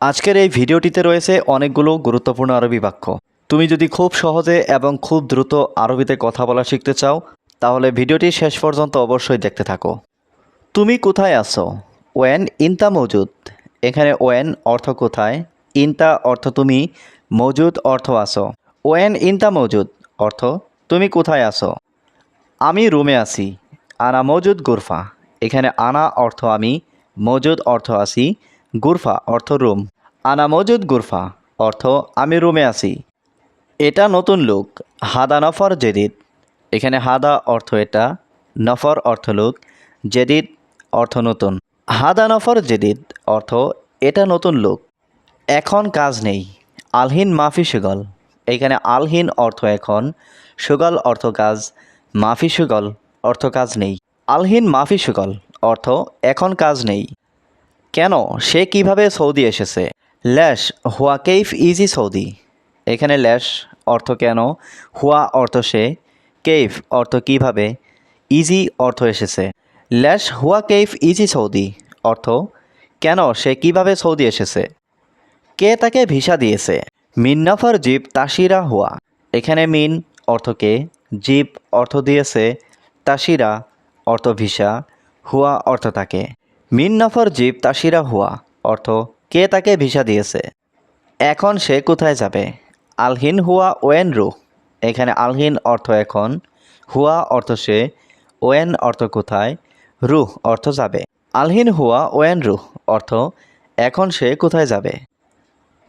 আজকের এই ভিডিওটিতে রয়েছে অনেকগুলো গুরুত্বপূর্ণ আরবি বাক্য। তুমি যদি খুব সহজে এবং খুব দ্রুত আরবিতে কথা বলা শিখতে চাও, তাহলে ভিডিওটি শেষ পর্যন্ত অবশ্যই দেখতে থাকো। তুমি কোথায় আছো? ওয়েন ইনতা মজুদ। এখানে ওয়েন অর্থ কোথায়? ইনতা অর্থ তুমি মজুদ অর্থ আসো ওয়েন ইনতা মজুদ অর্থ তুমি কোথায় আসো আমি রুমে আছি। আনা মজুদ গুরফা। এখানে আনা অর্থ আমি, মজুদ অর্থ আছি গুরফা, অর্থ রুম। আনা মজুদ গুরফা, অর্থ আমি রুমে আছি। এটা নতুন লোক, হাদা নফর জেদিদ। এখানে হাদা অর্থ এটা, নফর অর্থ লোক, জেদিদ অর্থ নতুন। হাদা নফর জেদিদ অর্থ এটা নতুন লোক। এখন কাজ নেই, আলহিন মাফি সুগল। এখানে আলহিন অর্থ এখন, সুগল অর্থ কাজ, মাফি সুগল অর্থ কাজ নেই। আলহিন মাফি সুগল অর্থ এখন কাজ নেই। কেন? সে কীভাবে সৌদি এসেছে? ল্যাশ, হুয়া কেইফ ইজি সৌদি? এখানে ল্যাশ অর্থ কেন? হুয়া অর্থ সে। কেইফ অর্থ কীভাবে? ইজি অর্থ এসেছে। ল্যাশ, হুয়া কেইফ ইজি সৌদি? অর্থ, কেন সে কীভাবে সৌদি এসেছে? কে তাকে ভিসা দিয়েছে? মিন্নাফার জিপ তাসিরা হুয়া। এখানে মিন অর্থ কে? জিপ অর্থ দিয়েছে তাসিরা অর্থ ভিসা। হুয়া অর্থ তাকে। মিন নফর জিপ তাসিরা হুয়া, অর্থ কে তাকে ভিসা দিয়েছে? এখন সে কোথায় যাবে? আলহিন হুয়া ওয়েন রু। এখানে আলহিন অর্থ এখন, হুয়া অর্থ সে, ওয়েন অর্থ কোথায় রুহ অর্থ যাবে। আলহিন হুয়া ওয়েন রুহ অর্থ এখন সে কোথায় যাবে?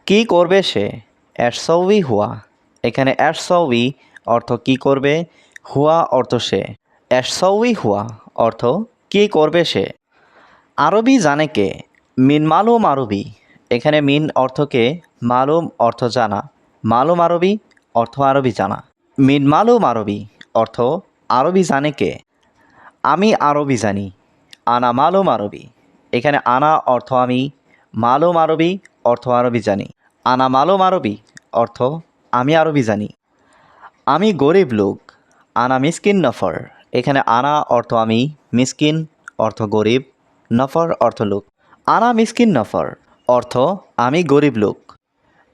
কি করবে সে? অ্যাটসৌই হুয়া। এখানে অ্যাটসৌই অর্থ কি করবে? হুয়া অর্থ সে। অ্যাটসৌই হুয়া, অর্থ কি করবে সে? আরবি জানে কে? মিন মালুম আরবি। এখানে মিন অর্থকে মালুম অর্থ জানা। মালুম আরবি অর্থ আরবি জানা। মিন মালুম আরবি অর্থ আরবি জানে কে? আমি আরবি জানি। আনা মালুম আরবি। এখানে আনা অর্থ আমি। মালুম আরবি অর্থ আরবি জানি। আনা মালুম আরবি অর্থ আমি আরবি জানি। আমি গরিব লোক। আনা মিসকিন নফর। এখানে আনা অর্থ আমি। মিসকিন অর্থ গরিব। নফর অর্থ লোক। আনা মিসকিন নফর অর্থ আমি গরিব লোক।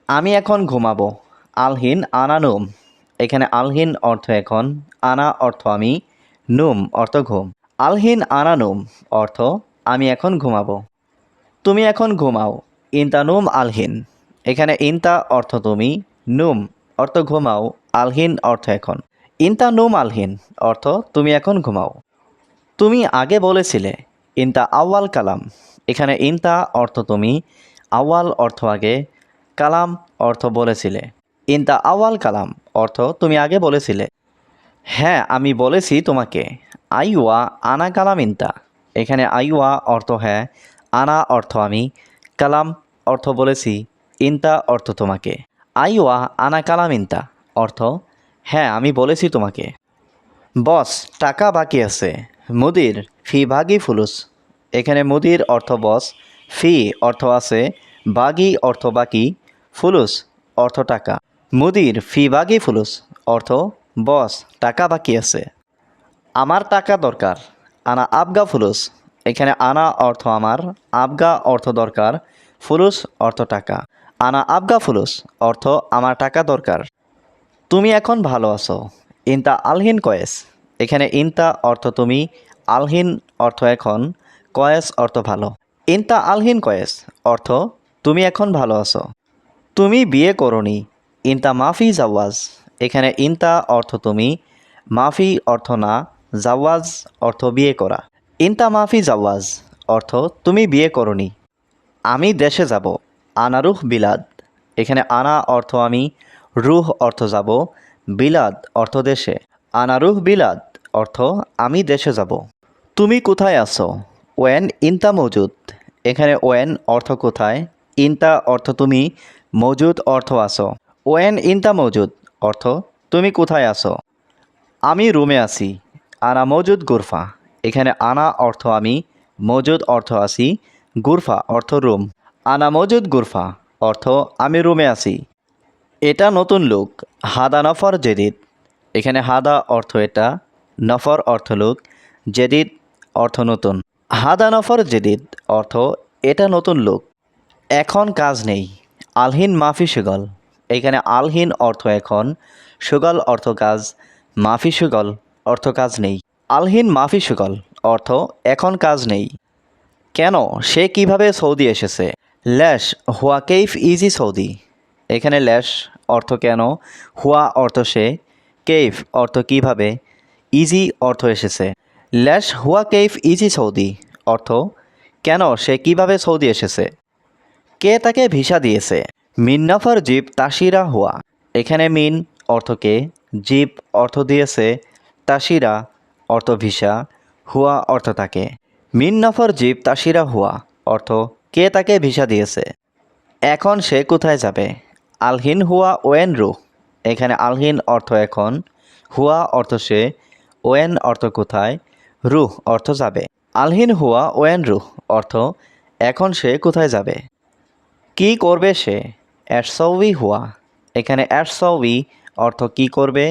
আমি এখন ঘুমাবো। আলহিন আনা নুম। এখানে আলহিন অর্থ এখন, আনা অর্থ আমি, নুম অর্থ ঘুম। আলহিন আনা নুম অর্থ আমি এখন ঘুমাবো। তুমি এখন ঘুমাও। ইনতা নুম আলহিন। এখানে ইনতা অর্থ তুমি, নুম অর্থ ঘুমাও, আলহিন অর্থ এখন। ইনতা নুম আলহিন অর্থ তুমি এখন ঘুমাও। তুমি আগে বলেছিলে ইনতা আওয়াল কালাম। এখানে ইনতা অর্থ তুমি আওয়াল অর্থ আগে, কালাম অর্থ বলেছিলে। ইনতা আওয়াল কালাম অর্থ তুমি আগে বলেছিলে। হ্যাঁ আমি বলেছি তোমাকে আইওয়া আনা কালাম ইনতা। এখানে আইওয়া অর্থ হ্যাঁ আনা অর্থ আমি, কালাম অর্থ বলেছি, ইনতা অর্থ তোমাকে। আইওয়া আনা কালাম ইনতা অর্থ হ্যাঁ আমি বলেছি তোমাকে। বস, টাকা বাকি আছে। মুদির, ফি ভাগি ফুলুস। এখানে মুদির অর্থ বস, ফি অর্থ আছে বাগি অর্থ বাকি, ফুলুস অর্থ টাকা। মুদির, ফি বাগি ফুলুস অর্থ বস, টাকা বাকি আছে। আমার টাকা দরকার, আনা আবগা ফুলুস। এখানে আনা অর্থ আমার, আবগা অর্থ দরকার, ফুলুস অর্থ টাকা। আনা আবগা ফুলুস অর্থ আমার টাকা দরকার। তুমি এখন ভালো আছো। ইনতা আলহিন কয়েস। এখানে ইনতা অর্থ তুমি, আলহিন অর্থ এখন, কয়েস অর্থ ভালো। ইনতা আলহিন কয়েস অর্থ তুমি এখন ভালো আছো। তুমি বিয়ে করনি, ইনতা মাফি জাওয়াজ। এখানে ইনতা অর্থ তুমি, মাফি অর্থ না, জাওয়াজ অর্থ বিয়ে করা। ইনতা মাফি জাওয়াজ অর্থ তুমি বিয়ে করনি। আমি দেশে যাব, আনারুহ বিলাদ। এখানে আনা অর্থ আমি, রুহ অর্থ যাব, বিলাদ অর্থ দেশে। আনারুহ বিলাদ অর্থ, আমি দেশে যাব। তুমি কোথায় আছো? ওয়েন, ইনতা মজুদ। এখানে ওয়েন অর্থ কোথায়? ইনতা অর্থ তুমি মজুদ অর্থ আসো ওয়েন, ইনতা মজুদ অর্থ তুমি কোথায় আছো? আমি রুমে আছি। আনা মজুদ গুরফা। এখানে আনা অর্থ আমি, মজুদ অর্থ আছি, গুরফা অর্থ রুম। আনা মজুদ গুরফা অর্থ আমি রুমে আছি। এটা নতুন লোক হাদা নফর জেদিদ। এখানে হাদা অর্থ এটা নফর অর্থ লোক, জেদিদ অর্থ নতুন। হাদা নফর, জেদিদ অর্থ এটা নতুন লোক। এখন কাজ নেই, আলহিন মাফি সুগল। এখানে আলহিন অর্থ এখন, সুগল অর্থ কাজ, মাফি সুগল অর্থ কাজ নেই। আলহিন মাফি সুগল অর্থ এখন কাজ নেই। কেন? সে কীভাবে সৌদি এসেছে? ল্যাশ, হুয়া কেইফ ইজি সৌদি? এখানে ল্যাশ অর্থ কেন? হুয়া অর্থ সে, কেইফ অর্থ কীভাবে? ইজি অর্থ এসেছে। ল্যাশ হুয়া কেইফ ইজি সৌদি? অর্থ, কেন সে কীভাবে সৌদি এসেছে? কে তাকে ভিসা দিয়েছে? মিন্নাফার জিপ তাসিরা হুয়া। এখানে মিন অর্থ কে? জিপ অর্থ দিয়েছে তাসিরা অর্থ ভিসা, হুয়া অর্থ তাকে। মিন নফর জিপ তাসিরা হুয়া, অর্থ, কে তাকে ভিসা দিয়েছে? এখন সে কোথায় যাবে? আলহিন হুয়া ওয়েন রুহ। এখানে আলহিন অর্থ এখন, হুয়া অর্থ সে ওয়েন অর্থ কোথায়? রুহ অর্থ যাবে। আলহিন হুয়া ওয়েন রুহ অর্থ এখন সে কোথায় যাবে? কি করবে সে? অ্যাটসৌই হুয়া। এখানে অ্যাটসৌই অর্থ কি করবে?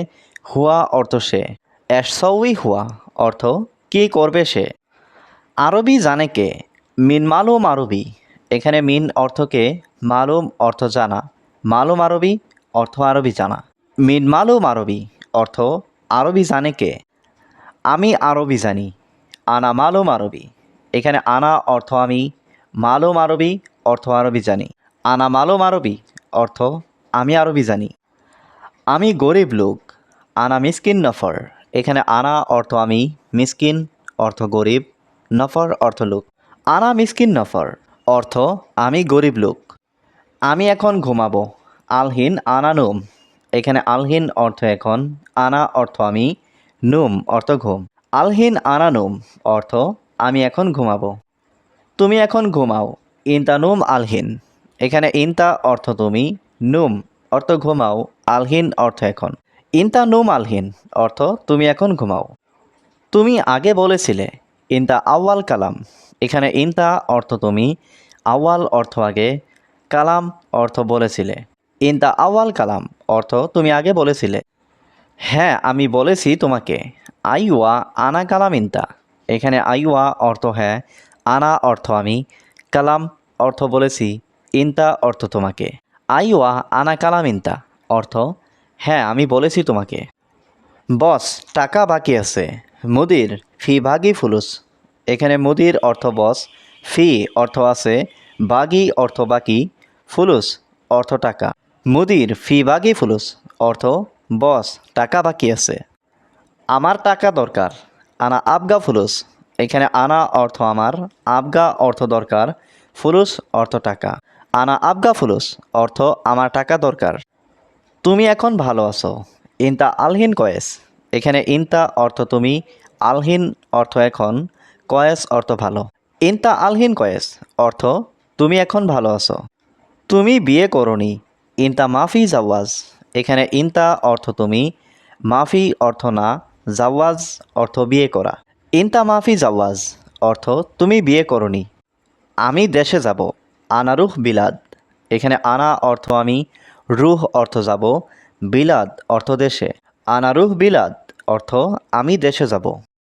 হুয়া অর্থ সে। অ্যাটসৌই হুয়া অর্থ কি করবে সে? আরবি জানে কে? মিন মালুম আরবি। এখানে মিন অর্থকে মালুম অর্থ জানা। মালুম আরবি অর্থ আরবি জানা। মিন মালুম আরবি অর্থ আরবি জানে কে? আমি আরবি জানি। আনা মালুম আরবি। এখানে আনা অর্থ আমি, মালুম আরবি অর্থ আরবি জানি। আনা মালুম আরবি অর্থ আমি আরবি জানি। আমি গরিব লোক, আনা মিসকিন নফর। এখানে আনা অর্থ আমি, মিসকিন অর্থ গরিব, নফর অর্থ লোক। আনা মিসকিন নফর অর্থ আমি গরিব লোক। আমি এখন ঘুমাবো। আলহিন আনা নুম। এখানে আলহিন অর্থ এখন, আনা অর্থ আমি নুম অর্থ ঘুম। আলহিন আনা নুম অর্থ, আমি এখন ঘুমাবো। তুমি এখন ঘুমাও। ইনতা নুম আলহিন। এখানে ইনতা অর্থ তুমি, নুম অর্থ ঘুমাও, আলহিন অর্থ এখন। ইনতা নুম আলহিন অর্থ, তুমি এখন ঘুমাও। তুমি আগে বলেছিলে, ইনতা আওয়াল কালাম। এখানে ইনতা অর্থ তুমি আওয়াল অর্থ আগে, কালাম অর্থ বলেছিলে। ইনতা আওয়াল কালাম অর্থ, তুমি আগে বলেছিলে। হ্যাঁ আমি বলেছি তোমাকে। আইওয়া আনা কালাম ইনতা এখানে আইওয়া অর্থ হ্যাঁ আনা অর্থ আমি। কালাম অর্থ বলেছি, ইন্তা অর্থ তোমাকে। আইওয়া আনা কালাম ইনতা অর্থ হ্যাঁ আমি বলেছি তোমাকে। বস, টাকা বাকি আছে। মুদির, ফি ভাগি ফুলুস। এখানে মুদির অর্থ বস, ফি অর্থ আছে, বাগি অর্থ বাকি, ফুলুস অর্থ টাকা। মুদির, ফি বাগি ফুলুস অর্থ বস, টাকা বাকি আছে। আমার টাকা দরকার। আনা আবগা ফুলুস। এখানে আনা অর্থ আমার, আবগা অর্থ দরকার, ফুলুস অর্থ টাকা। আনা আবগা ফুলুস, অর্থ আমার টাকা দরকার। তুমি এখন ভালো আছো। ইনতা আলহিন কয়েস। এখানে ইনতা অর্থ তুমি, আলহিন অর্থ এখন, কয়েস অর্থ ভালো। ইনতা আলহিন কয়েস, অর্থ তুমি এখন ভালো আছো। তুমি বিয়ে করনি। ইনতা মাফি জাওয়াজ। এখানে ইন্তা অর্থ তুমি, মাফি অর্থ না, জাওয়াজ অর্থ বিয়ে করা। ইনতা মাফি জাওয়াজ অর্থ তুমি বিয়ে করনি। আমি দেশে যাব আনারুহ বিলাদ। এখানে আনা অর্থ আমি, রুহ অর্থ যাব, বিলাদ অর্থ দেশে। আনারুহ বিলাদ অর্থ আমি দেশে যাব।